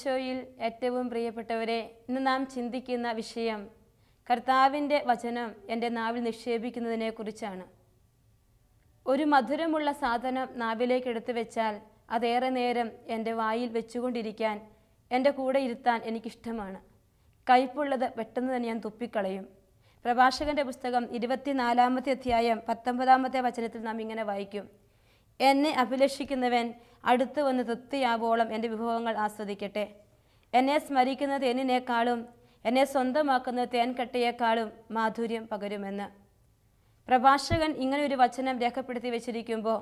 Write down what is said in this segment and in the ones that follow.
ഈശോയിൽ ഏറ്റവും പ്രിയപ്പെട്ടവരെ ഇന്ന് നാം ചിന്തിക്കുന്ന വിഷയം കർത്താവിന്റെ വചനം എന്റെ നാവിൽ നിക്ഷേപിക്കുന്നതിനെ കുറിച്ചാണ് ഒരു മധുരമുള്ള സാധനം നാവിലേക്ക് എടുത്തു വെച്ചാൽ അതേറെ നേരം എന്റെ വായിൽ വെച്ചുകൊണ്ടിരിക്കാൻ എന്റെ കൂടെ ഇരുത്താൻ എനിക്കിഷ്ടമാണ്. കയ്പുള്ളത് പെട്ടെന്ന് തന്നെ ഞാൻ തുപ്പിക്കളയും. പ്രഭാഷകന്റെ പുസ്തകം ഇരുപത്തിനാലാമത്തെ അധ്യായം പത്തൊമ്പതാമത്തെ വചനത്തിൽ നാം ഇങ്ങനെ വായിക്കും. എന്നെ അഭിലഷിക്കുന്നവൻ അടുത്തു വന്ന് തൃപ്തിയാവോളം എന്റെ വിഭവങ്ങൾ ആസ്വദിക്കട്ടെ. എന്നെ സ്മരിക്കുന്ന തേനിനേക്കാളും എന്നെ സ്വന്തമാക്കുന്ന തേൻകട്ടയേക്കാളും മാധുര്യം പകരുമെന്ന്. പ്രഭാഷകൻ ഇങ്ങനെ ഒരു വചനം രേഖപ്പെടുത്തി വെച്ചിരിക്കുമ്പോൾ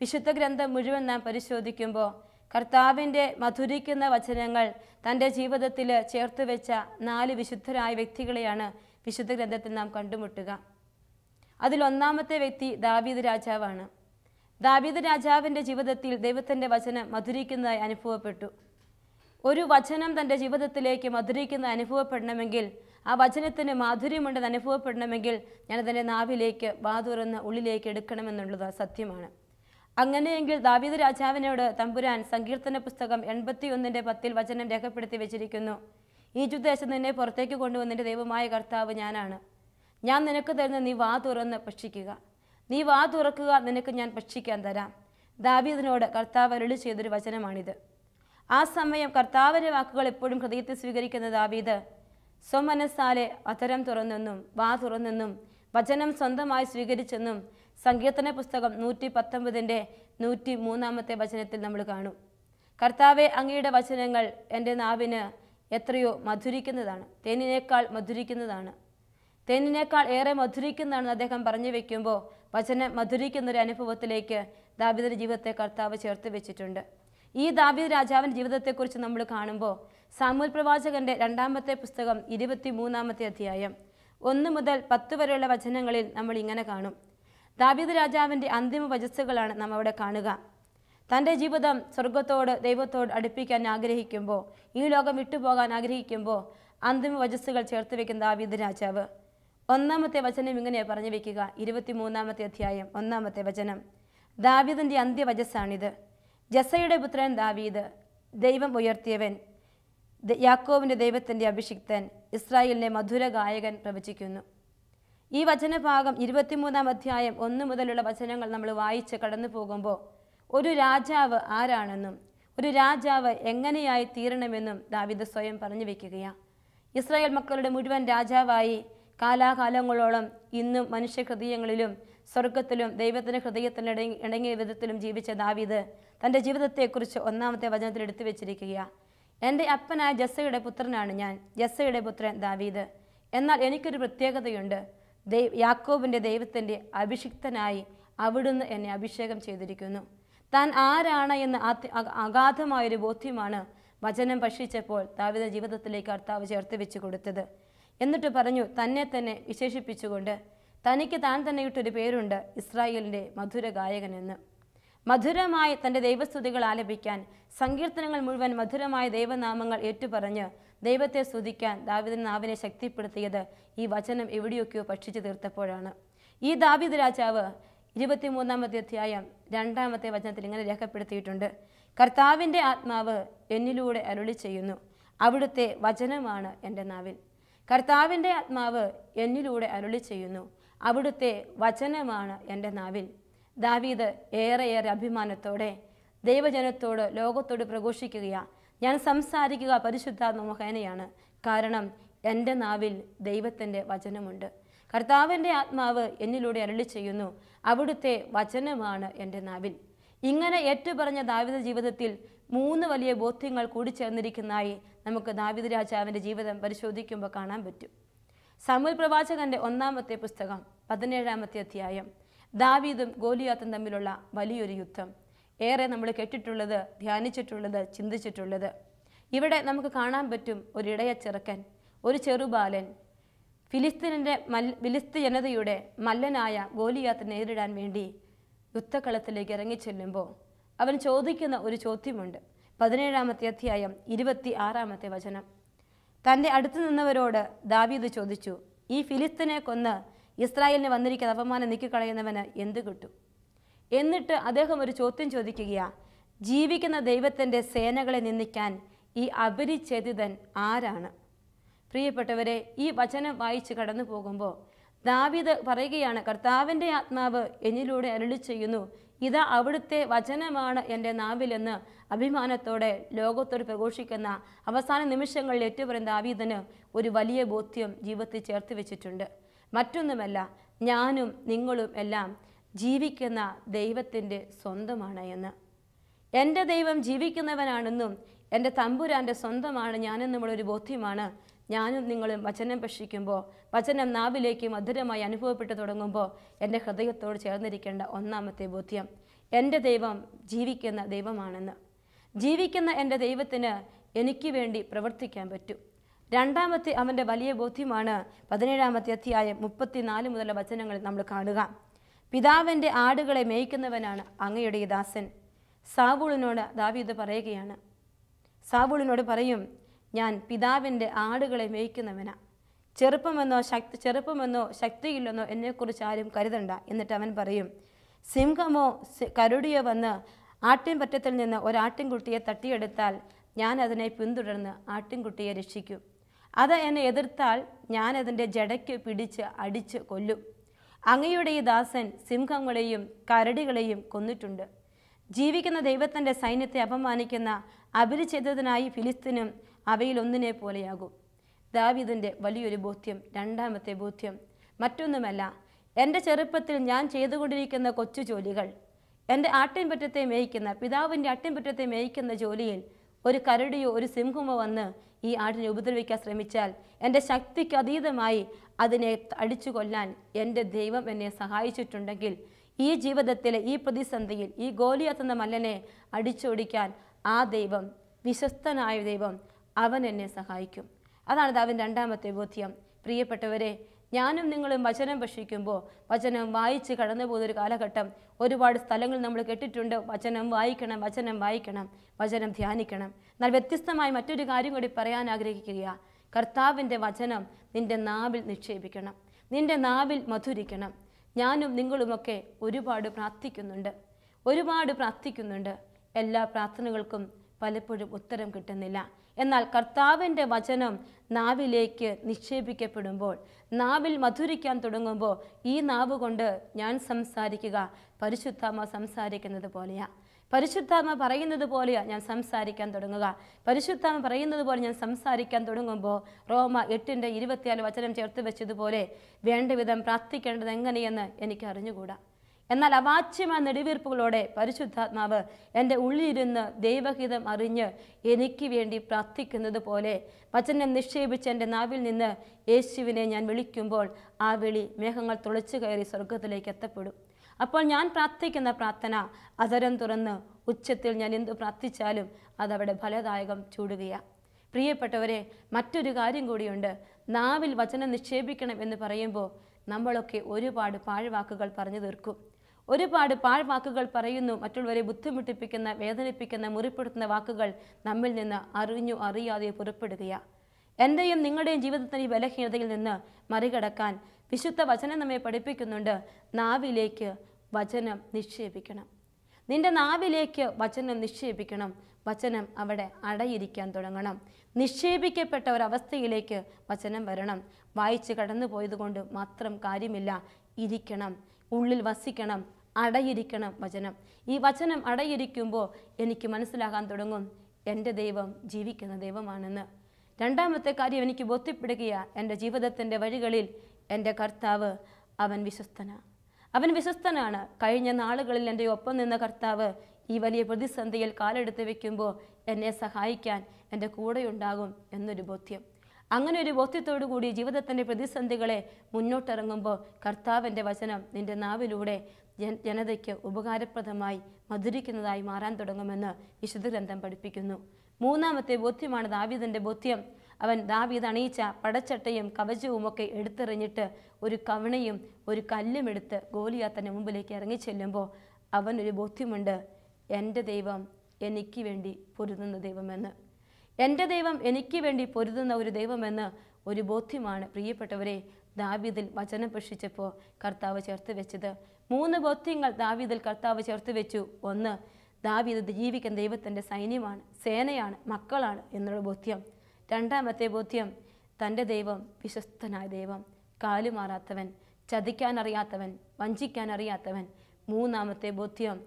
വിശുദ്ധ ഗ്രന്ഥം മുഴുവൻ നാം പരിശോധിക്കുമ്പോൾ കർത്താവിന്റെ മധുരിക്കുന്ന വചനങ്ങൾ തന്റെ ജീവിതത്തിൽ ചേർത്ത് വെച്ച നാല് വിശുദ്ധരായ വ്യക്തികളെയാണ് വിശുദ്ധ ഗ്രന്ഥത്തിൽ നാം കണ്ടുമുട്ടുക. അതിലൊന്നാമത്തെ വ്യക്തി ദാവീദ് രാജാവാണ്. ദാവീദ് രാജാവിന്റെ ജീവിതത്തിൽ ദൈവത്തിന്റെ വചനം മധുരിക്കുന്നതായി അനുഭവപ്പെട്ടു. ഒരു വചനം തന്റെ ജീവിതത്തിലേക്ക് മധുരിക്കുന്ന അനുഭവപ്പെടണമെങ്കിൽ ആ വചനത്തിന് മാധുര്യമുണ്ടെന്ന് അനുഭവപ്പെടണമെങ്കിൽ ഞാൻ ഞാനതിന്റെ നാവിലേക്ക് വാതുറന്ന് ഉള്ളിലേക്ക് എടുക്കണമെന്നുള്ളത് സത്യമാണ്. അങ്ങനെയെങ്കിൽ ദാവീദ് രാജാവിനോട് തമ്പുരാൻ സങ്കീർത്തന പുസ്തകം എൺപത്തി ഒന്നിന്റെ പത്തിൽ വചനം രേഖപ്പെടുത്തി വെച്ചിരിക്കുന്നു. ഈ ദേശത്ത് നിന്നെ പുറത്തേക്ക് കൊണ്ടുവന്നിന്റെ ദൈവമായ കർത്താവ് ഞാനാണ്. ഞാൻ നിനക്ക് തരുന്ന നീ വാ തുറന്ന് ഭക്ഷിക്കുക. നീ വാ തുറക്കുക നിനക്ക് ഞാൻ ഭക്ഷിക്കാൻ തരാം. ദാവീദിനോട് കർത്താവ് അരുളി ചെയ്തൊരു വചനമാണിത്. ആ സമയം കർത്താവിന്റെ വാക്കുകൾ എപ്പോഴും ഹൃദയത്തിൽ സ്വീകരിക്കുന്ന ദാവീദ് സ്വമനസ്സാലെ അധരം തുറന്നെന്നും വാ തുറന്നെന്നും വചനം സ്വന്തമായി സ്വീകരിച്ചെന്നും സങ്കീർത്തന പുസ്തകം നൂറ്റി പത്തൊമ്പതിന്റെ നൂറ്റി മൂന്നാമത്തെ വചനത്തിൽ നമ്മൾ കാണും. കർത്താവെ അങ്ങയുടെ വചനങ്ങൾ എന്റെ നാവിന് എത്രയോ മധുരിക്കുന്നതാണ്. തേനിനേക്കാൾ മധുരിക്കുന്നതാണ്. തേനിനേക്കാൾ ഏറെ മധുരിക്കുന്നതാണെന്ന് അദ്ദേഹം പറഞ്ഞു വെക്കുമ്പോൾ വചനം മധുരിക്കുന്ന ഒരു അനുഭവത്തിലേക്ക് ദാബിദിന്റെ ജീവിതത്തെ കർത്താവ് ചേർത്ത് വെച്ചിട്ടുണ്ട്. ഈ ദാബിദ് രാജാവിന്റെ ജീവിതത്തെക്കുറിച്ച് നമ്മൾ കാണുമ്പോൾ സാമൂൽ പ്രവാചകന്റെ രണ്ടാമത്തെ പുസ്തകം ഇരുപത്തി മൂന്നാമത്തെ അധ്യായം ഒന്ന് മുതൽ പത്ത് വരെയുള്ള വചനങ്ങളിൽ നമ്മൾ ഇങ്ങനെ കാണും. ദാബിദ് രാജാവിന്റെ അന്തിമ വചസ്സുകളാണ് നാം അവിടെ കാണുക. തന്റെ ജീവിതം സ്വർഗത്തോട് ദൈവത്തോട് അടുപ്പിക്കാൻ ആഗ്രഹിക്കുമ്പോൾ ഈ ലോകം വിട്ടുപോകാൻ ആഗ്രഹിക്കുമ്പോൾ അന്തിമ വചസ്സുകൾ ചേർത്ത് വെക്കുന്ന ദാവീദ് രാജാവ്. ഒന്നാമത്തെ വചനം ഇങ്ങനെ പറഞ്ഞു വെക്കുക. ഇരുപത്തിമൂന്നാമത്തെ അധ്യായം ഒന്നാമത്തെ വചനം. ദാവീദിന്റെ അന്ത്യവചസ്സാണിത്. ജസയുടെ പുത്രൻ ദാവീദ് ദൈവം ഉയർത്തിയവൻ യാക്കോവിന്റെ ദൈവത്തിന്റെ അഭിഷിക്തൻ ഇസ്രായേലിന്റെ മധുര ഗായകൻ പ്രവചിക്കുന്നു. ഈ വചനഭാഗം ഇരുപത്തിമൂന്നാം അധ്യായം ഒന്ന് മുതലുള്ള വചനങ്ങൾ നമ്മൾ വായിച്ച് കടന്നു പോകുമ്പോൾ ഒരു രാജാവ് ആരാണെന്നും ഒരു രാജാവ് എങ്ങനെയായി തീരണമെന്നും ദാവിദ് സ്വയം പറഞ്ഞു വയ്ക്കുകയാണ് ഇസ്രായേൽ മക്കളുടെ മുഴുവൻ രാജാവായി കാലാകാലങ്ങളോളം ഇന്നും മനുഷ്യ ഹൃദയങ്ങളിലും സ്വർഗത്തിലും ദൈവത്തിന്റെ ഹൃദയത്തിന് ഇണങ്ങിയ വിധത്തിലും ജീവിച്ച ദാവീദ് തന്റെ ജീവിതത്തെക്കുറിച്ച് ഒന്നാമത്തെ വചനത്തിൽ എടുത്തു വെച്ചിരിക്കുകയാണ് എന്റെ അപ്പനായ ജസ്സയുടെ പുത്രനാണ് ഞാൻ ജസ്സയുടെ പുത്രൻ ദാവീദ്. എന്നാൽ എനിക്കൊരു പ്രത്യേകതയുണ്ട്. ദൈവ യാക്കോബിന്റെ ദൈവത്തിന്റെ അഭിഷിക്തനായി അവിടുന്ന് എന്നെ അഭിഷേകം ചെയ്തിരിക്കുന്നു. താൻ ആരാണ് എന്ന് അഗാധമായൊരു ബോധ്യമാണ് വചനം ഭക്ഷിച്ചപ്പോൾ ദാവിദ ജീവിതത്തിലേക്ക് കർത്താവ് ചേർത്ത് വെച്ച് കൊടുത്തത്. എന്നിട്ട് പറഞ്ഞു തന്നെ തന്നെ വിശേഷിപ്പിച്ചുകൊണ്ട് തനിക്ക് താൻ തന്നെ ഇട്ടൊരു പേരുണ്ട് ഇസ്രായേലിന്റെ മധുര ഗായകൻ എന്ന് മധുരമായി തന്റെ ദൈവസ്തുതികൾ ആലപിക്കാൻ സങ്കീർത്തനങ്ങൾ മുഴുവൻ മധുരമായ ദൈവനാമങ്ങൾ ഏറ്റുപറഞ്ഞ് ദൈവത്തെ സ്തുതിക്കാൻ ദാവിദൻ നാവിനെ ശക്തിപ്പെടുത്തിയത് ഈ വചനം എവിടെയൊക്കെയോ ഭക്ഷിച്ചു തീർത്തപ്പോഴാണ്. ഈ ദാവിദ് രാജാവ് ഇരുപത്തിമൂന്നാമത്തെ അധ്യായം രണ്ടാമത്തെ വചനത്തിൽ ഇങ്ങനെ രേഖപ്പെടുത്തിയിട്ടുണ്ട്. കർത്താവിന്റെ ആത്മാവ് എന്നിലൂടെ അരുളി ചെയ്യുന്നു അവിടുത്തെ വചനമാണ് എന്റെ നാവിൽ കർത്താവിന്റെ ആത്മാവ് എന്നിലൂടെ അരുളി ചെയ്യുന്നു. അവിടുത്തെ വചനമാണ് എന്റെ നാവിൽ. ദാവീദ് ഏറെയേറെ അഭിമാനത്തോടെ ദൈവജനത്തോട് ലോകത്തോട് പ്രഘോഷിക്കുകയാ. ഞാൻ സംസാരിക്കുക പരിശുദ്ധാത്മ മുഖേനയാണ് കാരണം എന്റെ നാവിൽ ദൈവത്തിന്റെ വചനമുണ്ട്. കർത്താവിന്റെ ആത്മാവ് എന്നിലൂടെ അരുളി ചെയ്യുന്നു. അവിടുത്തെ വചനമാണ് എന്റെ നാവിൽ. ഇങ്ങനെ ഏറ്റുപറഞ്ഞ ദാവിത ജീവിതത്തിൽ മൂന്ന് വലിയ ബോധ്യങ്ങൾ കൂടിച്ചേർന്നിരിക്കുന്നതായി നമുക്ക് ദാവിദ് രാജാവിന്റെ ജീവിതം പരിശോധിക്കുമ്പോൾ കാണാൻ പറ്റും. സമൂൽ പ്രവാചകന്റെ ഒന്നാമത്തെ പുസ്തകം പതിനേഴാമത്തെ അധ്യായം. ദാവീദും ഗോലിയാത്തും തമ്മിലുള്ള വലിയൊരു യുദ്ധം. ഏറെ നമ്മൾ കേട്ടിട്ടുള്ളത് ധ്യാനിച്ചിട്ടുള്ളത് ചിന്തിച്ചിട്ടുള്ളത്. ഇവിടെ നമുക്ക് കാണാൻ പറ്റും ഒരിടയ ചെറുക്കൻ ഒരു ചെറുബാലൻ ഫിലിസ്തീനിന്റെ മൽ ഫിലിസ്തീൻ ജനതയുടെ മല്ലനായ ഗോലിയാത്ത് നേരിടാൻ വേണ്ടി യുദ്ധക്കളത്തിലേക്ക് ഇറങ്ങിച്ചെല്ലുമ്പോൾ അവൻ ചോദിക്കുന്ന ഒരു ചോദ്യമുണ്ട്. പതിനേഴാമത്തെ അധ്യായം ഇരുപത്തി ആറാമത്തെ വചനം. തന്റെ അടുത്തു നിന്നവരോട് ദാവീദ് ചോദിച്ചു ഈ ഫിലിസ്തീനെ കൊന്ന് ഇസ്രായേലിന് വന്നിരിക്കുന്ന അപമാനം നീക്കിക്കളയുന്നവന് എന്ത് കിട്ടും? എന്നിട്ട് അദ്ദേഹം ഒരു ചോദ്യം ചോദിക്കുകയാണ് ജീവിക്കുന്ന ദൈവത്തിന്റെ സേനകളെ നിന്ദിക്കാൻ ഈ അപരിചേതിതൻ ആരാണ്? പ്രിയപ്പെട്ടവരെ ഈ വചനം വായിച്ച് കടന്നു പോകുമ്പോൾ ദാവീദ് പറയുകയാണ് കർത്താവിന്റെ ആത്മാവ് എന്നിലൂടെ അരുളി ചെയ്യുന്നു ഇതാ അവിടുത്തെ വചനമാണ് എന്റെ നാവിലെന്ന് അഭിമാനത്തോടെ ലോകത്തോട് പ്രഘോഷിക്കുന്ന അവസാന നിമിഷങ്ങളിൽ ഏറ്റുപറയും ദാവീദന് ഒരു വലിയ ബോധ്യം ജീവിതത്തിൽ ചേർത്ത് വെച്ചിട്ടുണ്ട്. മറ്റൊന്നുമല്ല ഞാനും നിങ്ങളും എല്ലാം ജീവിക്കുന്ന ദൈവത്തിന്റെ സ്വന്തമാണ് എന്ന്. എന്റെ ദൈവം ജീവിക്കുന്നവനാണെന്നും എന്റെ തമ്പുരാന്റെ സ്വന്തമാണ് ഞാനെന്നുമുള്ളൊരു ബോധ്യമാണ് ഞാനും നിങ്ങളും വചനം ഭക്ഷിക്കുമ്പോൾ വചനം നാവിലേക്ക് മധുരമായി അനുഭവപ്പെട്ടു തുടങ്ങുമ്പോൾ എന്റെ ഹൃദയത്തോട് ചേർന്നിരിക്കേണ്ട ഒന്നാമത്തെ ബോധ്യം എന്റെ ദൈവം ജീവിക്കുന്ന ദൈവമാണെന്ന്. ജീവിക്കുന്ന എന്റെ ദൈവത്തിന് എനിക്ക് വേണ്ടി പ്രവർത്തിക്കാൻ പറ്റും. രണ്ടാമത്തെ അവന്റെ വലിയ ബോധ്യമാണ് പതിനേഴാമത്തെ അധ്യായം മുപ്പത്തിനാല് മുതലുള്ള വചനങ്ങൾ നമ്മൾ കാണുക. പിതാവിന്റെ ആടുകളെ മേയ്ക്കുന്നവനാണ് അങ്ങയുടെ ദാസൻ. സാവൂളിനോട് ദാവീദ് പറയുകയാണ്. സാവൂളിനോട് പറയും ഞാൻ പിതാവിന്റെ ആടുകളെ മേയ്ക്കുന്നവനാ. ചെറുപ്പമെന്നോ ശക്തി ചെറുപ്പമെന്നോ ശക്തിയില്ലെന്നോ എന്നെക്കുറിച്ച് ആരും കരുതണ്ട എന്നിട്ട് അവൻ പറയും സിംഹമോ കരുടിയോ വന്ന് ആട്ടിൻപറ്റത്തിൽ നിന്ന് ഒരാട്ടിൻകുട്ടിയെ തട്ടിയെടുത്താൽ ഞാൻ അതിനെ പിന്തുടർന്ന് ആട്ടിൻകുട്ടിയെ രക്ഷിക്കും. അത് എന്നെ എതിർത്താൽ ഞാൻ അതിന്റെ ജടയ്ക്ക് പിടിച്ച് അടിച്ച് കൊല്ലും. അങ്ങയുടെ ഈ ദാസൻ സിംഹങ്ങളെയും കരടികളെയും കൊന്നിട്ടുണ്ട്. ജീവിക്കുന്ന ദൈവത്തിന്റെ സൈന്യത്തെ അപമാനിക്കുന്ന അഭിരുചിതനായി ഫിലിസ്തീനും അവയിൽ ഒന്നിനെ പോലെയാകും. ദാവിദിന്റെ വലിയൊരു ബോധ്യം രണ്ടാമത്തെ ബോധ്യം. മറ്റൊന്നുമല്ല എന്റെ ചെറുപ്പത്തിൽ ഞാൻ ചെയ്തുകൊണ്ടിരിക്കുന്ന കൊച്ചു ജോലികൾ എന്റെ ആട്ടിൻപറ്റത്തെ മേയിക്കുന്ന പിതാവിന്റെ ആട്ടിൻപറ്റത്തെ മേയിക്കുന്ന ജോലിയിൽ ഒരു കരടിയോ ഒരു സിംഹമോ വന്ന് ഈ ആടിനെ ഉപദ്രവിക്കാൻ ശ്രമിച്ചാൽ എന്റെ ശക്തിക്ക് അതീതമായി അതിനെ അടിച്ചു കൊല്ലാൻ എന്റെ ദൈവം എന്നെ സഹായിച്ചിട്ടുണ്ടെങ്കിൽ ഈ ജീവിതത്തിലെ ഈ പ്രതിസന്ധിയിൽ ഈ ഗോലിയാത്ത് എന്ന മല്ലനെ അടിച്ചോടിക്കാൻ ആ ദൈവം വിശ്വസ്തനായ ദൈവം അവൻ എന്നെ സഹായിക്കും. അതാണ് ദാവിൻ രണ്ടാമത്തെ ബോധ്യം. പ്രിയപ്പെട്ടവരെ ഞാനും നിങ്ങളും വചനം ഭക്ഷിക്കുമ്പോൾ വചനം വായിച്ച് കടന്നു പോകുന്നൊരു കാലഘട്ടം. ഒരുപാട് സ്ഥലങ്ങൾ നമ്മൾ കേട്ടിട്ടുണ്ട്. വചനം വായിക്കണം വചനം വായിക്കണം വചനം ധ്യാനിക്കണം. എന്നാൽ വ്യത്യസ്തമായി മറ്റൊരു കാര്യം കൂടി പറയാൻ ആഗ്രഹിക്കുക. കർത്താവിന്റെ വചനം നിന്റെ നാവിൽ നിക്ഷേപിക്കണം. നിന്റെ നാവിൽ മധുരിക്കണം. ഞാനും നിങ്ങളുമൊക്കെ ഒരുപാട് പ്രാർത്ഥിക്കുന്നുണ്ട്. ഒരുപാട് പ്രാർത്ഥിക്കുന്നുണ്ട്. എല്ലാ പ്രാർത്ഥനകൾക്കും പലപ്പോഴും ഉത്തരം കിട്ടുന്നില്ല. എന്നാൽ കർത്താവിന്റെ വചനം നാവിലേക്ക് നിക്ഷേപിക്കപ്പെടുമ്പോൾ നാവിൽ മധുരിക്കാൻ തുടങ്ങുമ്പോൾ ഈ നാവ് കൊണ്ട് ഞാൻ സംസാരിക്കുക. പരിശുദ്ധാമ സംസാരിക്കുന്നത് പോലെയാ. പരിശുദ്ധാമ പറയുന്നത് പോലെയാ ഞാൻ സംസാരിക്കാൻ തുടങ്ങുക. പരിശുദ്ധാമ പറയുന്നത് പോലെ ഞാൻ സംസാരിക്കാൻ തുടങ്ങുമ്പോൾ റോമ എട്ടിന്റെ ഇരുപത്തിയാൽ വചനം ചേർത്ത് വെച്ചതുപോലെ വേണ്ട വിധം പ്രാർത്ഥിക്കേണ്ടത് എങ്ങനെയെന്ന് എനിക്ക് അറിഞ്ഞുകൂടാ എന്നാൽ അവാച്യമായ നെടുവീർപ്പുകളോടെ പരിശുദ്ധാത്മാവ് എന്റെ ഉള്ളിലിരുന്ന് ദൈവഹിതം അറിഞ്ഞ് എനിക്ക് വേണ്ടി പ്രാർത്ഥിക്കുന്നത് പോലെ വചനം നിക്ഷേപിച്ച് എന്റെ നാവിൽ നിന്ന് യേശുവിനെ ഞാൻ വിളിക്കുമ്പോൾ ആ വിളി മേഘങ്ങൾ തുളച്ചു കയറി സ്വർഗത്തിലേക്ക് എത്തപ്പെടും. അപ്പോൾ ഞാൻ പ്രാർത്ഥിക്കുന്ന പ്രാർത്ഥന അതരം തുറന്ന് ഉച്ചത്തിൽ ഞാൻ എന്തു പ്രാർത്ഥിച്ചാലും അതവിടെ ഫലദായകം ചൂടുകയാണ് പ്രിയപ്പെട്ടവരെ മറ്റൊരു കാര്യം കൂടിയുണ്ട്. നാവിൽ വചനം നിക്ഷേപിക്കണം എന്ന് പറയുമ്പോൾ നമ്മളൊക്കെ ഒരുപാട് പാഴ്വാക്കുകൾ പറഞ്ഞു തീർക്കും. ഒരുപാട് പാഴ്വാക്കുകൾ പറയുന്നു. മറ്റുള്ളവരെ ബുദ്ധിമുട്ടിപ്പിക്കുന്ന വേദനിപ്പിക്കുന്ന മുറിപ്പെടുത്തുന്ന വാക്കുകൾ നമ്മിൽ നിന്ന് അറിഞ്ഞു അറിയാതെ പുറപ്പെടുകയാണ് എന്റെയും നിങ്ങളുടെയും ജീവിതത്തിന് ഈ ബലഹീനതയിൽ നിന്ന് മറികടക്കാൻ വിശുദ്ധ വചനം നമ്മെ പഠിപ്പിക്കുന്നുണ്ട്. നാവിലേക്ക് വചനം നിക്ഷേപിക്കണം. നിന്റെ നാവിലേക്ക് വചനം നിക്ഷേപിക്കണം. വചനം അവിടെ അടയിരിക്കാൻ തുടങ്ങണം. നിക്ഷേപിക്കപ്പെട്ട ഒരവസ്ഥയിലേക്ക് വചനം വരണം. വായിച്ച് കടന്നു പോയതുകൊണ്ട് മാത്രം കാര്യമില്ല. ഇരിക്കണം. ഉള്ളിൽ വസിക്കണം. അടയിരിക്കണം വചനം. ഈ വചനം അടയിരിക്കുമ്പോൾ എനിക്ക് മനസ്സിലാകാൻ തുടങ്ങും. എന്റെ ദൈവം ജീവിക്കുന്ന ദൈവമാണെന്ന്. രണ്ടാമത്തെ കാര്യം എനിക്ക് ബോധ്യപ്പെടുകയാണ് എന്റെ ജീവിതത്തിന്റെ വഴികളിൽ എന്റെ കർത്താവ് അവൻ വിശ്വസ്തനാണ് അവൻ വിശ്വസ്തനാണ്. കഴിഞ്ഞ നാളുകളിൽ എന്റെ ഒപ്പം നിന്ന കർത്താവ് ഈ വലിയ പ്രതിസന്ധിയിൽ കാലെടുത്ത് വെക്കുമ്പോൾ എന്നെ സഹായിക്കാൻ എന്റെ കൂടെയുണ്ടാകും എന്നൊരു ബോധ്യം. അങ്ങനെ ഒരു ബോധ്യത്തോടു കൂടി ജീവിതത്തിന്റെ പ്രതിസന്ധികളെ മുന്നോട്ടിറങ്ങുമ്പോൾ കർത്താവിന്റെ വചനം നിന്റെ നാവിലൂടെ ജനതയ്ക്ക് ഉപകാരപ്രദമായി മധുരിക്കുന്നതായി മാറാൻ തുടങ്ങുമെന്ന് വിശുദ്ധ ഗ്രന്ഥം പഠിപ്പിക്കുന്നു. മൂന്നാമത്തെ ബോധ്യമാണ് ദാവീദിന്റെ ബോധ്യം. അവൻ ദാവീദ് അണിയിച്ച പടച്ചട്ടയും കവചവും ഒക്കെ എടുത്തെറിഞ്ഞിട്ട് ഒരു കവണയും ഒരു കല്ലും എടുത്ത് ഗോലിയാത്തന്റെ മുമ്പിലേക്ക് ഇറങ്ങി ചെല്ലുമ്പോൾ അവനൊരു ബോധ്യമുണ്ട്. എന്റെ ദൈവം എനിക്ക് വേണ്ടി പൊരുതുന്ന ദൈവമെന്ന്. എന്റെ ദൈവം എനിക്ക് വേണ്ടി പൊരുതുന്ന ഒരു ദൈവമെന്ന് ഒരു ബോധ്യമാണ്. പ്രിയപ്പെട്ടവരെ ദാവീദിൽ വചനം ഭക്ഷിച്ചപ്പോൾ കർത്താവ് ചേർത്ത് വെച്ചത് മൂന്ന് ബോധ്യങ്ങൾ ദാവീദിൽ കർത്താവ് ചേർത്ത് വെച്ചു. ഒന്ന് ദാവീദ് ജീവിക്കുന്ന ദൈവത്തിന്റെ സൈന്യമാണ് സേനയാണ് മക്കളാണ് എന്നുള്ള ബോധ്യം. രണ്ടാമത്തെ ബോധ്യം തന്റെ ദൈവം വിശ്വസ്തനായ ദൈവം കാലുമാറാത്തവൻ വഞ്ചിക്കാൻ അറിയാത്തവൻ മൂന്നാമത്തെ ബോധ്യം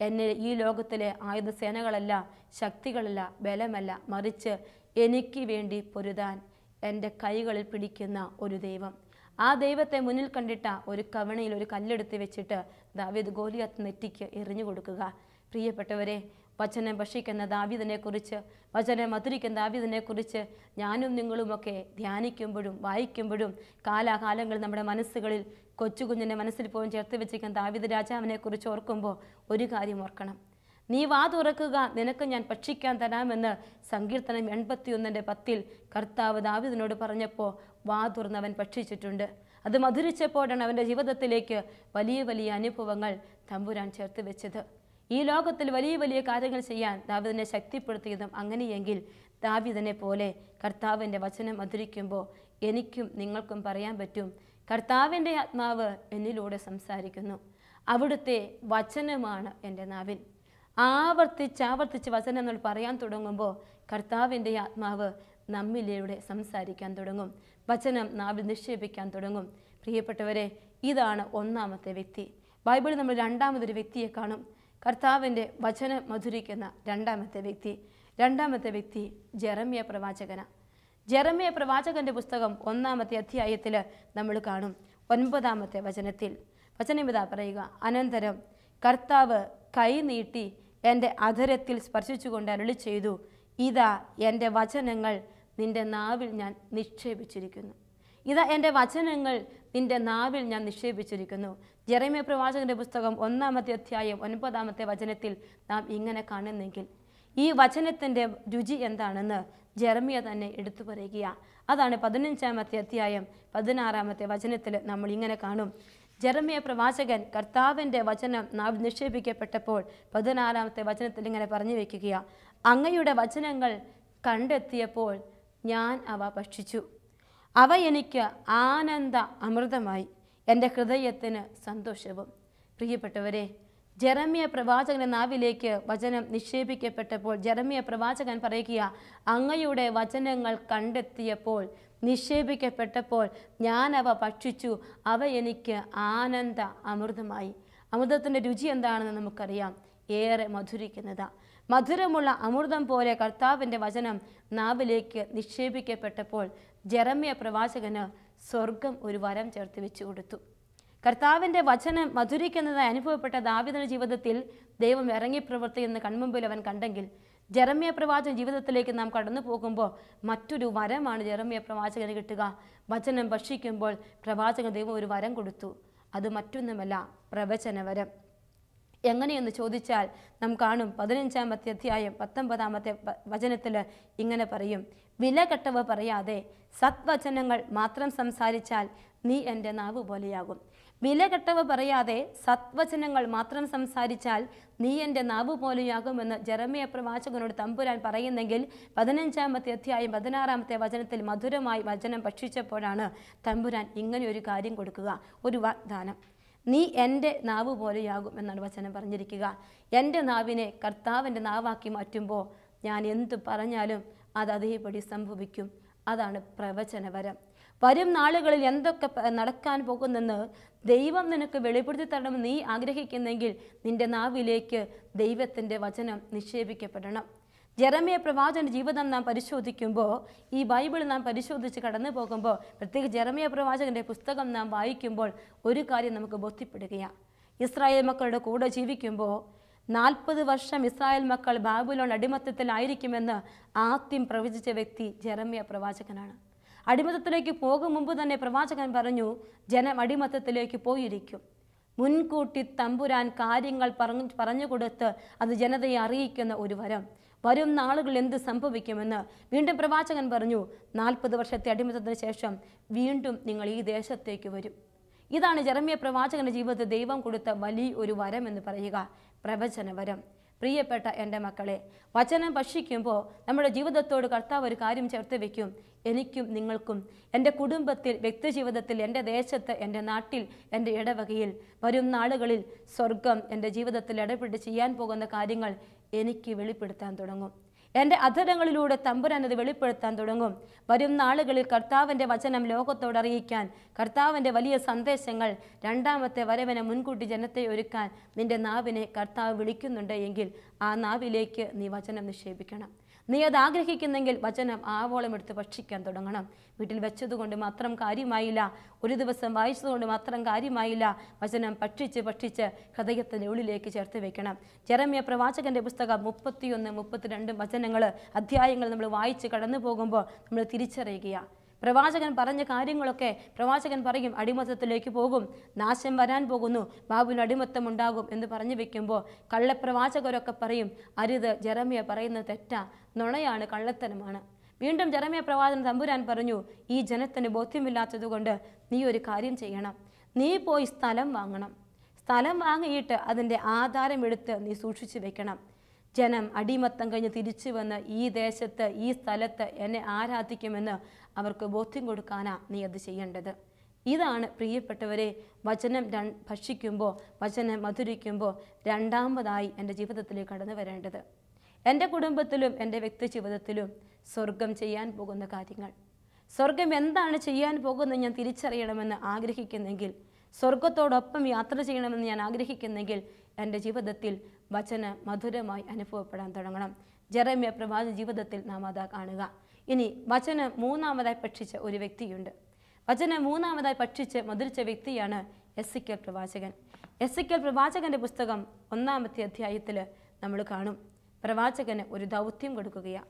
എന്നെ ഈ ലോകത്തിലെ ആയുധസേനകളല്ല ശക്തികളല്ല ബലമല്ല മറിച്ച് എനിക്ക് വേണ്ടി പൊരുതാൻ എന്റെ കൈകളിൽ പിടിക്കുന്ന ഒരു ദൈവം. ആ ദൈവത്തെ മുന്നിൽ കണ്ടിട്ട ഒരു കവണയിൽ ഒരു കല്ലെടുത്ത് വെച്ചിട്ട് ദാവീദ് ഗോലിയത്ത് നെറ്റിക്ക് എറിഞ്ഞു കൊടുക്കുക. പ്രിയപ്പെട്ടവരെ വചനം ഭക്ഷിക്കുന്ന ദാവീദിനെ കുറിച്ച് വചനം മധുരിക്കുന്ന ദാവീദിനെ കുറിച്ച് ഞാനും നിങ്ങളുമൊക്കെ ധ്യാനിക്കുമ്പോഴും വായിക്കുമ്പോഴും കാലാകാലങ്ങൾ നമ്മുടെ മനസ്സുകളിൽ കൊച്ചുകുഞ്ഞിന്റെ മനസ്സിൽ പോലും ചേർത്ത് വെച്ചിരിക്കുന്ന ദാവീദ് രാജാവിനെക്കുറിച്ച് ഓർക്കുമ്പോൾ ഒരു കാര്യം ഓർക്കണം. നീ വാ തുറക്കുക നിനക്ക് ഞാൻ ഭക്ഷിക്കാൻ തരാമെന്ന് സങ്കീർത്തനം എൺപത്തിയൊന്നിന്റെ പത്തിൽ കർത്താവ് ദാവിദിനോട് പറഞ്ഞപ്പോൾ വാ തുറന്നവൻ ഭക്ഷിച്ചിട്ടുണ്ട്. അത് മധുരിച്ചപ്പോഴാണ് അവന്റെ ജീവിതത്തിലേക്ക് വലിയ വലിയ അനുഭവങ്ങൾ തമ്പുരാൻ ചേർത്ത് വെച്ചത്. ഈ ലോകത്തിൽ വലിയ വലിയ കാര്യങ്ങൾ ചെയ്യാൻ ദാവിദിനെ ശക്തിപ്പെടുത്തിയതും അങ്ങനെയെങ്കിൽ ദാവിദിനെ പോലെ കർത്താവിന്റെ വചനം മധുരിക്കുമ്പോൾ എനിക്കും നിങ്ങൾക്കും പറയാൻ പറ്റും കർത്താവിന്റെ ആത്മാവ് എന്നിലൂടെ സംസാരിക്കുന്നു. അവിടുത്തെ വചനമാണ് എന്റെ നാവിൽ ആവർത്തിച്ച് ആവർത്തിച്ച് വചനങ്ങൾ പറയാൻ തുടങ്ങുമ്പോൾ കർത്താവിന്റെ ആത്മാവ് നമ്മിലൂടെ സംസാരിക്കാൻ തുടങ്ങും. വചനം നാവിൽ നിക്ഷേപിക്കാൻ തുടങ്ങും. പ്രിയപ്പെട്ടവരെ ഇതാണ് ഒന്നാമത്തെ വ്യക്തി. ബൈബിളിൽ നമ്മൾ രണ്ടാമതൊരു വ്യക്തിയെ കാണും. കർത്താവിന്റെ വചനം മധുരിക്കുന്ന രണ്ടാമത്തെ വ്യക്തി. രണ്ടാമത്തെ വ്യക്തി ജെറമ്യ പ്രവാചകന. ജെറമ്യ പ്രവാചകന്റെ പുസ്തകം ഒന്നാമത്തെ അധ്യായത്തിൽ നമ്മൾ കാണും. ഒൻപതാമത്തെ വചനത്തിൽ. വചനമിതാ പറയുക. അനന്തരം കർത്താവ് കൈ നീട്ടി എന്റെ അധരത്തിൽ സ്പർശിച്ചുകൊണ്ട് അരുളി ചെയ്തു ഇതാ എന്റെ വചനങ്ങൾ നിന്റെ നാവിൽ ഞാൻ നിക്ഷേപിച്ചിരിക്കുന്നു. ഇതാ എന്റെ വചനങ്ങൾ നിന്റെ നാവിൽ ഞാൻ നിക്ഷേപിച്ചിരിക്കുന്നു. ജെറമ്യ പ്രവാചകന്റെ പുസ്തകം ഒന്നാമത്തെ അധ്യായം ഒൻപതാമത്തെ വചനത്തിൽ നാം ഇങ്ങനെ കാണുന്നെങ്കിൽ ഈ വചനത്തിന്റെ രുചി എന്താണെന്ന് ജെറമിയ തന്നെ എടുത്തു പറയുക അതാണ് പതിനഞ്ചാമത്തെ അധ്യായം പതിനാറാമത്തെ വചനത്തിൽ നമ്മൾ ഇങ്ങനെ കാണും. ജെറമിയ പ്രവാചകൻ കർത്താവിന്റെ വചനം നാവിൽ നിക്ഷേപിക്കപ്പെട്ടപ്പോൾ പതിനാലാമത്തെ വചനത്തിൽ ഇങ്ങനെ പറഞ്ഞു വയ്ക്കുക അങ്ങയുടെ വചനങ്ങൾ കണ്ടെത്തിയപ്പോൾ ഞാൻ അവ ഭക്ഷിച്ചു. അവ എനിക്ക് ആനന്ദ അമൃതമായി. എന്റെ ഹൃദയത്തിന് സന്തോഷവും. പ്രിയപ്പെട്ടവരെ ജെറമിയ പ്രവാചകന്റെ നാവിലേക്ക് വചനം നിക്ഷേപിക്കപ്പെട്ടപ്പോൾ ജെറമിയ പ്രവാചകൻ പറയുക അങ്ങയുടെ വചനങ്ങൾ കണ്ടെത്തിയപ്പോൾ നിക്ഷേപിക്കപ്പെട്ടപ്പോൾ ഞാൻ അവ ഭക്ഷിച്ചു. അവ എനിക്ക് ആനന്ദ അമൃതമായി. അമൃതത്തിന്റെ രുചി എന്താണെന്ന് നമുക്കറിയാം. ഏറെ മധുരിക്കുന്നതാണ് മധുരമുള്ള അമൃതം പോലെ കർത്താവിന്റെ വചനം നാവിലേക്ക് നിക്ഷേപിക്കപ്പെട്ടപ്പോൾ ജെറമ്യ പ്രവാചകന് സ്വർഗം ഒരു വരം ചേർത്ത് വെച്ചു കൊടുത്തു. കർത്താവിന്റെ വചനം മധുരിക്കുന്നതായി അനുഭവപ്പെട്ട ദാവിദന ജീവിതത്തിൽ ദൈവം ഇറങ്ങി പ്രവർത്തിയെന്ന് കൺമുമ്പിൽ അവൻ കണ്ടെങ്കിൽ ജെറമ്യ പ്രവാചകൻ ജീവിതത്തിലേക്ക് നാം കടന്നു പോകുമ്പോൾ മറ്റൊരു വരമാണ് ജെറമ്യ പ്രവാചകന് കിട്ടുക. വചനം ഭക്ഷിക്കുമ്പോൾ പ്രവാചകൻ ദൈവം ഒരു വരം കൊടുത്തു. അത് മറ്റൊന്നുമല്ല പ്രവചനവരം എങ്ങനെയെന്ന് ചോദിച്ചാൽ നാം കാണും പതിനഞ്ചാമത്തെ അധ്യായം പത്തൊമ്പതാമത്തെ വചനത്തിൽ ഇങ്ങനെ പറയും. വില കെട്ടവ് പറയാതെ സത്വചനങ്ങൾ മാത്രം സംസാരിച്ചാൽ നീ എന്റെ നാവ് പോലെയാകും വില കെട്ടവ പറയാതെ സത്വചനങ്ങൾ മാത്രം സംസാരിച്ചാൽ നീ എന്റെ നാവ് പോലെയാകുമെന്ന് ജെറമിയ പ്രവാചകനോട് തമ്പുരാൻ പറയുന്നെങ്കിൽ പതിനഞ്ചാമത്തെ അധ്യായം പതിനാറാമത്തെ വചനത്തിൽ മധുരമായി വചനം ഭക്ഷിച്ചപ്പോഴാണ് തമ്പുരാൻ ഇങ്ങനെ ഒരു കാര്യം കൊടുക്കുക. ഒരു വാഗ്ദാനം. നീ എന്റെ നാവ് പോലെയാകും എന്നാണ് വചനം പറഞ്ഞിരിക്കുക. എന്റെ നാവിനെ കർത്താവിന്റെ നാവാക്കി മാറ്റുമ്പോൾ ഞാൻ എന്തു പറഞ്ഞാലും അത് അതേപടി സംഭവിക്കും. അതാണ് പ്രവചനവരം. വരും നാളുകളിൽ എന്തൊക്കെ നടക്കാൻ പോകുന്നെന്ന് ദൈവം നിനക്ക് വെളിപ്പെടുത്തി തരണം നീ ആഗ്രഹിക്കുന്നെങ്കിൽ നിന്റെ നാവിലേക്ക് ദൈവത്തിന്റെ വചനം നിക്ഷേപിക്കപ്പെടണം. ജെറമിയ പ്രവാചന്റെ ജീവിതം നാം പരിശോധിക്കുമ്പോൾ ഈ ബൈബിൾ നാം പരിശോധിച്ച് കടന്നു പോകുമ്പോൾ പ്രത്യേകിച്ച് ജെറമിയ പ്രവാചകന്റെ പുസ്തകം നാം വായിക്കുമ്പോൾ ഒരു കാര്യം നമുക്ക് ബോധ്യപ്പെടുകയാണ്. ഇസ്രായേൽ മക്കളുടെ കൂടെ ജീവിക്കുമ്പോൾ നാൽപ്പത് വർഷം ഇസ്രായേൽ മക്കൾ ബാബുലോൺ അടിമത്തത്തിലായിരിക്കുമെന്ന് ആദ്യം പ്രവചിച്ച വ്യക്തി ജെറമിയ പ്രവാചകനാണ്. അടിമത്തത്തിലേക്ക് പോകും മുമ്പ് തന്നെ പ്രവാചകൻ പറഞ്ഞു ജനം അടിമത്തത്തിലേക്ക് പോയിരിക്കും. മുൻകൂട്ടി തമ്പുരാൻ കാര്യങ്ങൾ പറഞ്ഞു പറഞ്ഞുകൊടുത്ത് അത് ജനതയെ അറിയിക്കുന്ന ഒരു വരം. വരും നാളുകൾ എന്ത് സംഭവിക്കുമെന്ന് വീണ്ടും പ്രവാചകൻ പറഞ്ഞു നാൽപ്പത് വർഷത്തെ അടിമത്തത്തിന് ശേഷം വീണ്ടും നിങ്ങൾ ഈ ദേശത്തേക്ക് വരും. ഇതാണ് ജെറമിയ പ്രവാചകന്റെ ജീവിതത്തിൽ ദൈവം കൊടുത്ത വലിയ ഒരു വരം എന്ന് പറയുക പ്രവചന വരം പ്രിയപ്പെട്ട എന്റെ മക്കളെ വചനം ഭക്ഷിക്കുമ്പോൾ നമ്മുടെ ജീവിതത്തോട് കർത്താവ് ഒരു കാര്യം ചേർത്ത് വെക്കും. എനിക്കും നിങ്ങൾക്കും എന്റെ കുടുംബത്തിൽ വ്യക്തിജീവിതത്തിൽ എന്റെ ദേശത്ത് എന്റെ നാട്ടിൽ എന്റെ ഇടവകയിൽ വരും നാളുകളിൽ സ്വർഗം എന്റെ ജീവിതത്തിൽ ഇടപെട്ട് ചെയ്യാൻ പോകുന്ന കാര്യങ്ങൾ എനിക്ക് വെളിപ്പെടുത്താൻ തുടങ്ങും. എന്റെ അധരങ്ങളിലൂടെ തമ്പുരാൻ അത് വെളിപ്പെടുത്താൻ തുടങ്ങും. വരും നാളുകളിൽ കർത്താവിന്റെ വചനം ലോകത്തോട് അറിയിക്കാൻ കർത്താവിന്റെ വലിയ സന്ദേശങ്ങൾ രണ്ടാമത്തെ വരവിനെ മുൻകൂട്ടി ജനത്തെ ഒരുക്കാൻ നിന്റെ നാവിനെ കർത്താവ് വിളിക്കുന്നുണ്ട് എങ്കിൽ ആ നാവിലേക്ക് നീ വചനം നിക്ഷേപിക്കണം. നീ അത് ആഗ്രഹിക്കുന്നെങ്കിൽ വചനം ആവോളം എടുത്ത് ഭക്ഷിക്കാൻ തുടങ്ങണം. വീട്ടിൽ വെച്ചതുകൊണ്ട് മാത്രം കാര്യമായില്ല. ഒരു ദിവസം വായിച്ചതുകൊണ്ട് മാത്രം കാര്യമായില്ല. വചനം ഭക്ഷിച്ച് ഭക്ഷിച്ച് ഹൃദയത്തിന്റെ ഉള്ളിലേക്ക് ചേർത്ത് വെക്കണം. ജെറമ്യ പ്രവാചകന്റെ പുസ്തകം മുപ്പത്തിയൊന്ന് മുപ്പത്തിരണ്ട് വചനങ്ങൾ അധ്യായങ്ങൾ നമ്മൾ വായിച്ച് കടന്നു പോകുമ്പോൾ നമ്മൾ തിരിച്ചറിയുകയാണ് പ്രവാചകൻ പറഞ്ഞ കാര്യങ്ങളൊക്കെ പ്രവാചകൻ പറയും അടിമത്തത്തിലേക്ക് പോകും നാശം വരാൻ പോകുന്നു ബാബുവിന് അടിമത്തം ഉണ്ടാകും എന്ന് പറഞ്ഞു വെക്കുമ്പോൾ കള്ളപ്രവാചകരൊക്കെ പറയും അരുത് ജെറമിയ പറയുന്നത് തെറ്റാ നുണയാണ് കള്ളത്തനമാണ്. വീണ്ടും ജെറമിയ പ്രവാചകൻ തമ്പുരാൻ പറഞ്ഞു ഈ ജനത്തിന് ബോധ്യമില്ലാത്തതുകൊണ്ട് നീ ഒരു കാര്യം ചെയ്യണം നീ പോയി സ്ഥലം വാങ്ങണം. സ്ഥലം വാങ്ങിയിട്ട് അതിന്റെ ആധാരം എടുത്ത് നീ സൂക്ഷിച്ചു വെക്കണം. ജനം അടിമത്തം കഴിഞ്ഞ് തിരിച്ചു വന്ന് ഈ ദേശത്ത് ഈ സ്ഥലത്ത് എന്നെ ആരാധിക്കുമെന്ന് അവർക്ക് ബോധ്യം കൊടുക്കാനാ നീ അത് ചെയ്യേണ്ടത്. ഇതാണ് പ്രിയപ്പെട്ടവരെ വചനം ര ഭക്ഷിക്കുമ്പോൾ വചനം മധുരിക്കുമ്പോൾ രണ്ടാമതായി എന്റെ ജീവിതത്തിലേക്ക് കടന്നു വരേണ്ടത്. എന്റെ കുടുംബത്തിലും എന്റെ വ്യക്തി ജീവിതത്തിലും സ്വർഗം ചെയ്യാൻ പോകുന്ന കാര്യങ്ങൾ. സ്വർഗം എന്താണ് ചെയ്യാൻ പോകുന്നത് ഞാൻ തിരിച്ചറിയണമെന്ന് ആഗ്രഹിക്കുന്നെങ്കിൽ സ്വർഗത്തോടൊപ്പം യാത്ര ചെയ്യണമെന്ന് ഞാൻ ആഗ്രഹിക്കുന്നെങ്കിൽ എന്റെ ജീവിതത്തിൽ വചന മധുരമായി അനുഭവപ്പെടാൻ തുടങ്ങണം. ജെറമ്യ പ്രവാചക ജീവിതത്തിൽ നാം അതാ കാണുക. ഇനി വചനം മൂന്നാമതായി ഭക്ഷിച്ച ഒരു വ്യക്തിയുണ്ട്. വചനം മൂന്നാമതായി ഭക്ഷിച്ച് മധുരിച്ച വ്യക്തിയാണ് എസ് പ്രവാചകൻ. എസ് പ്രവാചകന്റെ പുസ്തകം ഒന്നാമത്തെ അധ്യായത്തിൽ നമ്മൾ കാണും. പ്രവാചകന് ഒരു ദൗത്യം കൊടുക്കുകയാണ്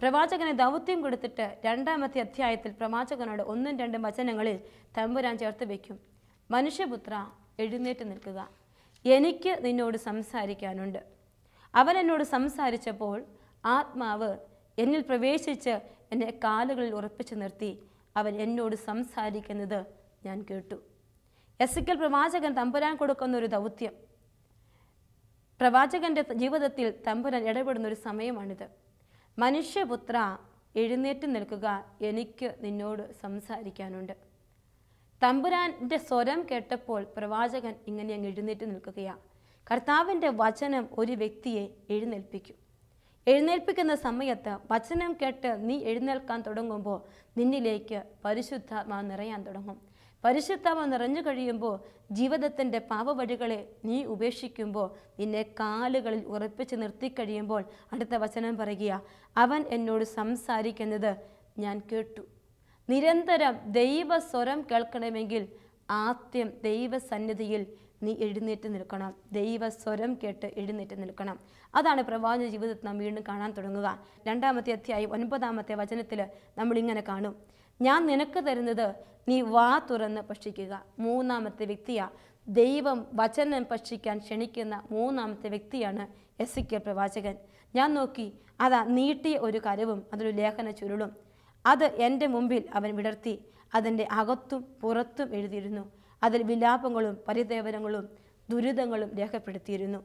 പ്രവാചകന് ദൗത്യം കൊടുത്തിട്ട് രണ്ടാമത്തെ അധ്യായത്തിൽ പ്രവാചകനോട് ഒന്നും രണ്ടും വചനങ്ങളിൽ തമ്പുരാൻ ചേർത്ത് വയ്ക്കും. മനുഷ്യപുത്ര എഴുന്നേറ്റ് നിൽക്കുക. എനിക്ക് നിന്നോട് സംസാരിക്കാനുണ്ട്. അവൻ എന്നോട് സംസാരിച്ചപ്പോൾ ആത്മാവ് എന്നിൽ പ്രവേശിച്ച് എന്നെ കാലുകളിൽ ഉറപ്പിച്ചു നിർത്തി. അവൻ എന്നോട് സംസാരിക്കുന്നത് ഞാൻ കേട്ടു. എസിക്കൽ പ്രവാചകൻ തമ്പുരാൻ കൊടുക്കുന്ന ഒരു ദൗത്യം. പ്രവാചകന്റെ ജീവിതത്തിൽ തമ്പുരാൻ ഇടപെടുന്ന ഒരു സമയമാണിത്. മനുഷ്യപുത്ര എഴുന്നേറ്റ് നിൽക്കുക എനിക്ക് നിന്നോട് സംസാരിക്കാനുണ്ട്. തമ്പുരാന്റെ സ്വരം കേട്ടപ്പോൾ പ്രവാചകൻ ഇങ്ങനെ അങ്ങ് എഴുന്നേറ്റ് നിൽക്കുകയാണ് കർത്താവിന്റെ വചനം ഒരു വ്യക്തിയെ എഴുന്നേൽപ്പിക്കും. എഴുന്നേൽപ്പിക്കുന്ന സമയത്ത് വചനം കേട്ട് നീ എഴുന്നേൽക്കാൻ തുടങ്ങുമ്പോൾ നിന്നിലേക്ക് പരിശുദ്ധാത്മാവ് നിറയാൻ തുടങ്ങും. പരിശുദ്ധാത്മ നിറഞ്ഞു കഴിയുമ്പോൾ ജീവിതത്തിന്റെ പാപവഴികളെ നീ ഉപേക്ഷിക്കുമ്പോൾ നിന്നെ കാലുകളിൽ ഉറപ്പിച്ച് നിർത്തിക്കഴിയുമ്പോൾ അടുത്ത വചനം പറയുക അവൻ എന്നോട് സംസാരിക്കുന്നത് ഞാൻ കേട്ടു. നിരന്തരം ദൈവസ്വരം കേൾക്കണമെങ്കിൽ ആദ്യം ദൈവസന്നിധിയിൽ നീ എഴുന്നേറ്റ് നിൽക്കണം. ദൈവസ്വരം കേട്ട് എഴുന്നേറ്റ് നിൽക്കണം. അതാണ് പ്രവാചക ജീവിതത്തിൽ നാം വീണ്ടും കാണാൻ തുടങ്ങുക. രണ്ടാമത്തെ അധ്യായം ഒൻപതാമത്തെ വചനത്തിൽ നമ്മൾ ഇങ്ങനെ കാണും. ഞാൻ നിനക്ക് തരുന്നത് നീ വാ തുറന്ന് ഭക്ഷിക്കുക. മൂന്നാമത്തെ വ്യക്തിയാ. ദൈവം വചനം ഭക്ഷിക്കാൻ ക്ഷണിക്കുന്ന മൂന്നാമത്തെ വ്യക്തിയാണ് എസ്. പ്രവാചകൻ. ഞാൻ നോക്കി അതാ നീട്ടിയ ഒരു കരവും അതൊരു ലേഖന ചുരുളും. അത് എന്റെ മുമ്പിൽ അവൻ വിടർത്തി. അതിന്റെ അകത്തും പുറത്തും എഴുതിയിരുന്നു. അതിൽ വിലാപങ്ങളും പരിദേവനങ്ങളും ദുരിതങ്ങളും രേഖപ്പെടുത്തിയിരുന്നു.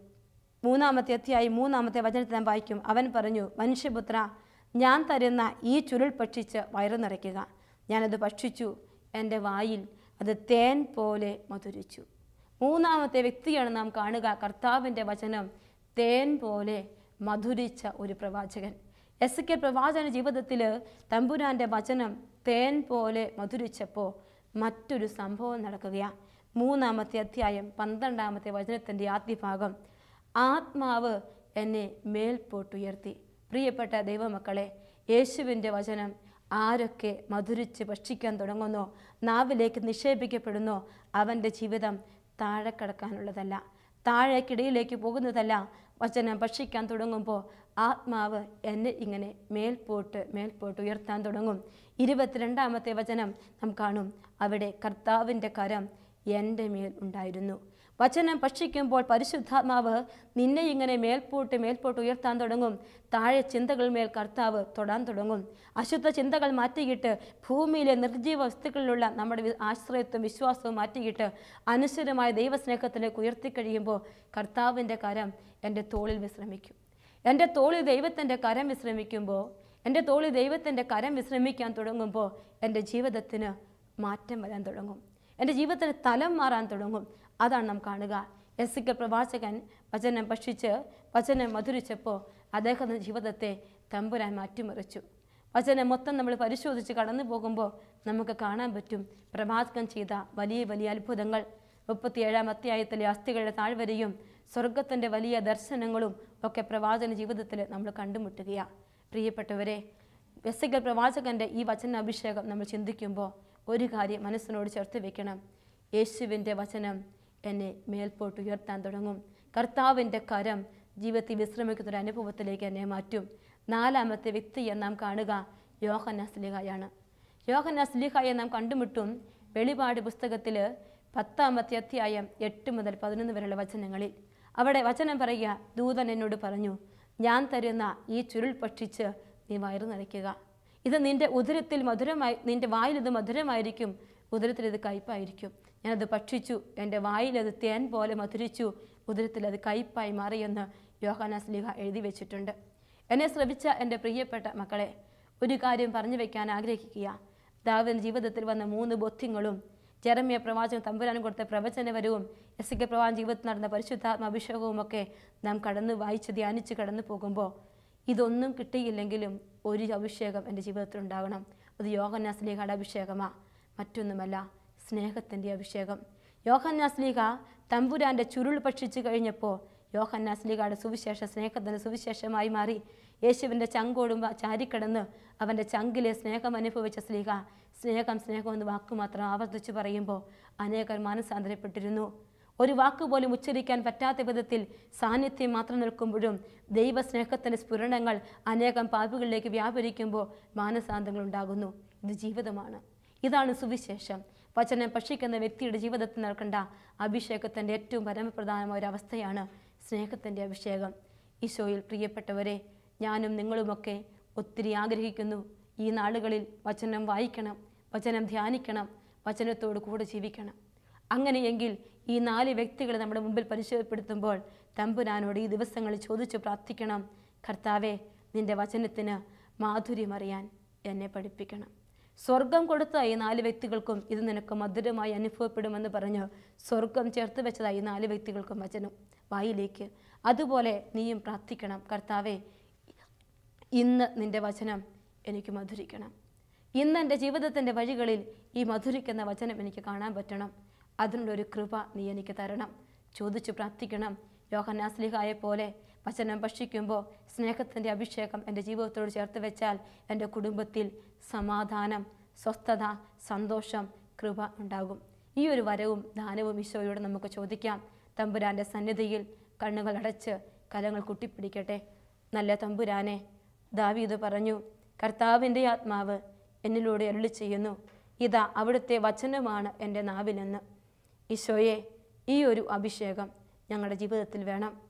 മൂന്നാമത്തെ അധ്യായം മൂന്നാമത്തെ വചനത്തിൽ ഞാൻ വായിക്കും. അവൻ പറഞ്ഞു മനുഷ്യപുത്ര ഞാൻ തരുന്ന ഈ ചുരുൾ ഭക്ഷിച്ച് വയറു നിറയ്ക്കുക. ഞാനത് ഭക്ഷിച്ചു. എന്റെ വായിൽ അത് തേൻ പോലെ മധുരിച്ചു. മൂന്നാമത്തെ വ്യക്തിയാണ് നാം കാണുക. കർത്താവിന്റെ വചനം തേൻ പോലെ മധുരിച്ച ഒരു പ്രവാചകൻ. എസ് കെ പ്രവാചന ജീവിതത്തിൽ തമ്പുരാന്റെ വചനം തേൻ പോലെ മധുരിച്ചപ്പോൾ മറ്റൊരു സംഭവം നടക്കുകയാണ് മൂന്നാമത്തെ അധ്യായം പന്ത്രണ്ടാമത്തെ വചനത്തിന്റെ ആദ്യഭാഗം ആത്മാവ് എന്നെ മേൽപോട്ടുയർത്തി. പ്രിയപ്പെട്ട ദൈവമക്കളെ യേശുവിന്റെ വചനം ആരൊക്കെ മധുരിച്ച് ഭക്ഷിക്കാൻ തുടങ്ങുന്നോ നാവിലേക്ക് നിക്ഷേപിക്കപ്പെടുന്നോ അവന്റെ ജീവിതം താഴെ കിടക്കാനുള്ളതല്ല താഴേക്കിടയിലേക്ക് പോകുന്നതല്ല വചനം ഭക്ഷിക്കാൻ തുടങ്ങുമ്പോൾ ആത്മാവ് എന്നെ ഇങ്ങനെ മേൽപോട്ട് മേൽപോട്ട് ഉയർത്താൻ തുടങ്ങും. ഇരുപത്തിരണ്ടാമത്തെ വചനം നാം കാണും. അവിടെ കർത്താവിന്റെ കരം എന്റെ മേൽ ഉണ്ടായിരുന്നു. വചനം ഭക്ഷിക്കുമ്പോൾ പരിശുദ്ധാത്മാവ് നിന്നെ ഇങ്ങനെ മേൽപോട്ട് മേൽപോട്ട് ഉയർത്താൻ തുടങ്ങും. താഴെ ചിന്തകൾ മേൽ കർത്താവ് തൊടാൻ തുടങ്ങും. അശുദ്ധ ചിന്തകൾ മാറ്റിയിട്ട് ഭൂമിയിലെ നിർജീവ വസ്തുക്കളിലുള്ള നമ്മുടെ ആശ്രയത്വം വിശ്വാസവും മാറ്റിയിട്ട് അനുസരമായ ദൈവസ്നേഹത്തിലേക്ക് ഉയർത്തിക്കഴിയുമ്പോൾ കർത്താവിന്റെ കരം എന്റെ തോളിൽ വിശ്രമിക്കും. എന്റെ തോളിൽ ദൈവത്തിന്റെ കരം വിശ്രമിക്കുമ്പോൾ എന്റെ തോളിൽ ദൈവത്തിന്റെ കരം വിശ്രമിക്കാൻ തുടങ്ങുമ്പോൾ എന്റെ ജീവിതത്തിന് മാറ്റം വരാൻ തുടങ്ങും. എന്റെ ജീവിതത്തിന് തലം മാറാൻ തുടങ്ങും. അതാണ് നാം കാണുക. എസ് സിക്കൽ പ്രവാചകൻ വചനം ഭക്ഷിച്ച് വചനം മധുരിച്ചപ്പോൾ അദ്ദേഹത്തിന്റെ ജീവിതത്തെ തമ്പുരാൻ മാറ്റിമറിച്ചു. വചനം മൊത്തം നമ്മൾ പരിശോധിച്ച് കടന്നു പോകുമ്പോൾ നമുക്ക് കാണാൻ പറ്റും. പ്രവാചകൻ ചെയ്ത വലിയ വലിയ അത്ഭുതങ്ങൾ. മുപ്പത്തിയേഴാം അധ്യായത്തിലെ അസ്ഥികളുടെ താഴ്വരയും സ്വർഗത്തിന്റെ വലിയ ദർശനങ്ങളും ഒക്കെ പ്രവാചക ജീവിതത്തിൽ നമ്മൾ കണ്ടുമുട്ടുകയാണ് പ്രിയപ്പെട്ടവരെ എസ്സകൽ പ്രവാചകന്റെ ഈ വചന അഭിഷേകം നമ്മൾ ചിന്തിക്കുമ്പോൾ ഒരു കാര്യം മനസ്സിനോട് ചേർത്ത് വെക്കണം. യേശുവിന്റെ വചനം എന്നെ മേൽപോട്ട് ഉയർത്താൻ തുടങ്ങും. കർത്താവിന്റെ കരം ജീവിതത്തിൽ വിശ്രമിക്കുന്ന ഒരു അനുഭവത്തിലേക്ക് എന്നെ മാറ്റും. നാലാമത്തെ വ്യക്തിയെ നാം കാണുക യോഹനാസ്ലിഹായാണ് യോഹനാസ്ലിഹായെ നാം കണ്ടുമുട്ടും വെളിപാട് പുസ്തകത്തിൽ പത്താമത്തെ അധ്യായം എട്ട് മുതൽ പതിനൊന്ന് വരെയുള്ള വചനങ്ങളിൽ. അവിടെ വചനം പറയുക. ദൂതൻ എന്നോട് പറഞ്ഞു ഞാൻ തരുന്ന ഈ ചുരുൾ ഭക്ഷിച്ച് നീ വയറു നിറയ്ക്കുക. ഇത് നിന്റെ ഉദരത്തിൽ മധുരമായി നിന്റെ വായിൽ ഇത് മധുരമായിരിക്കും. ഉദരത്തിൽ ഇത് കയ്പായിരിക്കും. ഞാനത് ഭക്ഷിച്ചു. എന്റെ വായിൽ അത് തേൻ പോലെ മധുരിച്ചു. ഉദരത്തിൽ അത് കയ്പായി മാറിയെന്ന് യോഹാനാസ്ലിഹ എഴുതി വെച്ചിട്ടുണ്ട്. എന്നെ ശ്രമിച്ച എന്റെ പ്രിയപ്പെട്ട മക്കളെ ഒരു കാര്യം പറഞ്ഞു വെക്കാൻ ആഗ്രഹിക്കുക. ദാവിൻ ജീവിതത്തിൽ വന്ന മൂന്ന് ബോധ്യങ്ങളും ജെറമ്യ പ്രവാചകൻ തമ്പുരാനും കൊടുത്ത പ്രവചനവരവും എസ് കെ പ്രവാചൻ ജീവിതത്തിൽ നടന്ന പരിശുദ്ധാത്മ അഭിഷേകവും ഒക്കെ നാം കടന്നു വായിച്ച് ധ്യാനിച്ച് കടന്നു പോകുമ്പോൾ ഇതൊന്നും കിട്ടിയില്ലെങ്കിലും ഒരു അഭിഷേകം എന്റെ ജീവിതത്തിൽ ഉണ്ടാകണം. അത് യോഗന്യാസ്ലീഹയുടെ അഭിഷേകമാ. മറ്റൊന്നുമല്ല സ്നേഹത്തിന്റെ അഭിഷേകം. യോഹന്നാസ്ലീഹ തമ്പുരാന്റെ ചുരുൾ ഭക്ഷിച്ചു കഴിഞ്ഞപ്പോൾ യോഹന്നാസ്ലീഹയുടെ സുവിശേഷ സ്നേഹത്തിന്റെ സുവിശേഷമായി മാറി. യേശുവിന്റെ ചങ്കോടും ചാരിക്കടന്ന് അവന്റെ ചങ്കിലെ സ്നേഹം അനുഭവിച്ച സ്ലീഹ സ്നേഹം സ്നേഹം എന്ന് വാക്കുമാത്രം ആവർത്തിച്ചു പറയുമ്പോൾ അനേകർ മാനസാന്തരപ്പെട്ടിരുന്നു. ഒരു വാക്ക് പോലും ഉച്ചരിക്കാൻ പറ്റാത്ത വിധത്തിൽ സാന്നിധ്യം മാത്രം നിൽക്കുമ്പോഴും ദൈവസ്നേഹത്തിന്റെ സ്ഫുരണങ്ങൾ അനേകം പാപികളിലേക്ക് വ്യാപരിക്കുമ്പോൾ മാനസാന്തങ്ങൾ ഉണ്ടാകുന്നു. ഇത് ജീവിതമാണ്. ഇതാണ് സുവിശേഷം. വചനം ഭക്ഷിക്കുന്ന വ്യക്തിയുടെ ജീവിതത്തിൽ നടക്കേണ്ട അഭിഷേകത്തിന്റെ ഏറ്റവും പരമപ്രധാനമായ ഒരു അവസ്ഥയാണ് സ്നേഹത്തിന്റെ അഭിഷേകം. ഈശോയിൽ പ്രിയപ്പെട്ടവരെ ഞാനും നിങ്ങളുമൊക്കെ ഒത്തിരി ആഗ്രഹിക്കുന്നു. ഈ നാളുകളിൽ വചനം വായിക്കണം വചനം ധ്യാനിക്കണം വചനത്തോട് കൂടെ ജീവിക്കണം. അങ്ങനെയെങ്കിൽ ഈ നാല് വ്യക്തികളെ നമ്മുടെ മുമ്പിൽ പരിചയപ്പെടുത്തുമ്പോൾ തമ്പുരാനോട് ഈ ദിവസങ്ങളിൽ ചോദിച്ചു പ്രാർത്ഥിക്കണം കർത്താവെ നിന്റെ വചനത്തിന് മാധുര്യമറിയാൻ എന്നെ പഠിപ്പിക്കണം. സ്വർഗം കൊടുത്ത ഈ നാല് വ്യക്തികൾക്കും ഇത് നിനക്ക് മധുരമായി അനുഭവപ്പെടുമെന്ന് പറഞ്ഞ് സ്വർഗം ചേർത്ത് വെച്ചതായി നാല് വ്യക്തികൾക്കും വചനം. വായിലേക്ക്. അതുപോലെ നീയും പ്രാർത്ഥിക്കണം കർത്താവെ ഇന്ന് നിന്റെ വചനം എനിക്ക് മധുരിക്കണം. ഇന്ന് എന്റെ ജീവിതത്തിന്റെ വഴികളിൽ ഈ മധുരിക്കുന്ന വചനം എനിക്ക് കാണാൻ പറ്റണം. അതിനുള്ളൊരു കൃപ നീ എനിക്ക് തരണം. ചോദിച്ചു പ്രാർത്ഥിക്കണം. യോഹനാസ്ലിഹായെ പോലെ വചനം ഭക്ഷിക്കുമ്പോൾ സ്നേഹത്തിന്റെ അഭിഷേകം എന്റെ ജീവിതത്തോട് ചേർത്ത് വെച്ചാൽ എന്റെ കുടുംബത്തിൽ സമാധാനം സ്വസ്ഥത സന്തോഷം കൃപ ഉണ്ടാകും. ഈ ഒരു വരവും ദാനവും ഈശോയോട് നമുക്ക് ചോദിക്കാം. തമ്പുരാന്റെ സന്നിധിയിൽ കണ്ണുകൾ അടച്ച് കലങ്ങൾ കുട്ടിപ്പിടിക്കട്ടെ. നല്ല തമ്പുരാനെ ദാവീദ് പറഞ്ഞു കർത്താവിന്റെ ആത്മാവ് എന്നിലൂടെ അരുളി ചെയ്യുന്നു ഇതാ അവിടുത്തെ വചനമാണ് എന്റെ നാവിലെന്ന്. ഈശോയെ ഈ ഒരു അഭിഷേകം ഞങ്ങളുടെ ജീവിതത്തിൽ വേണം.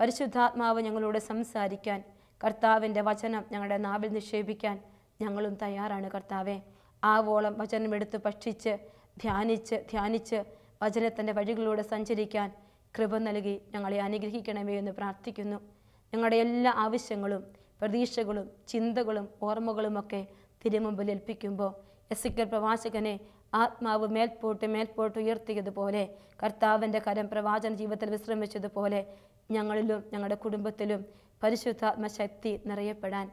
പരിശുദ്ധാത്മാവ് ഞങ്ങളോട് സംസാരിക്കാൻ കർത്താവിന്റെ വചനം ഞങ്ങളുടെ നാവിൽ നിക്ഷേപിക്കാൻ ഞങ്ങളും തയ്യാറാണ് കർത്താവെ. ആവോളം വചനം എടുത്ത് ഭക്ഷിച്ച് ധ്യാനിച്ച് ധ്യാനിച്ച് വചനത്തിന്റെ വഴികളിലൂടെ സഞ്ചരിക്കാൻ കൃപ നൽകി ഞങ്ങളെ അനുഗ്രഹിക്കണമേ എന്ന് പ്രാർത്ഥിക്കുന്നു. ഞങ്ങളുടെ എല്ലാ ആവശ്യങ്ങളും പ്രതീക്ഷകളും ചിന്തകളും ഓർമ്മകളുമൊക്കെ തിരുമുമ്പിൽ ഏൽപ്പിക്കുമ്പോൾ എസിക്കൽ പ്രവാചകനെ ആത്മാവ് മേൽപോട്ട് മേൽപോട്ട് ഉയർത്തിയതുപോലെ കർത്താവിന്റെ കരം പ്രവാചന ജീവിതത്തിൽ വിശ്രമിച്ചതുപോലെ ഞങ്ങളിലും ഞങ്ങളുടെ കുടുംബത്തിലും പരിശുദ്ധാത്മ ശക്തി നിറയപ്പെടാൻ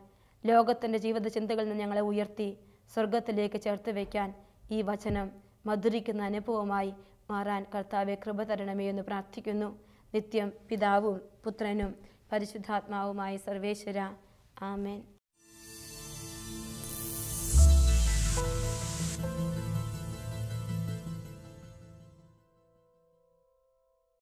ലോകത്തിന്റെ ജീവിത ചിന്തകളിൽ നിന്ന് ഞങ്ങളെ ഉയർത്തി സ്വർഗത്തിലേക്ക് ചേർത്ത് വയ്ക്കാൻ ഈ വചനം മധുരിക്കുന്ന അനുഭവമായി മാറാൻ കർത്താവെ കൃപ തരണമേ എന്ന് പ്രാർത്ഥിക്കുന്നു. നിത്യം പിതാവും പുത്രനും പരിശുദ്ധാത്മാവുമായി സർവേശ്വര. Amen.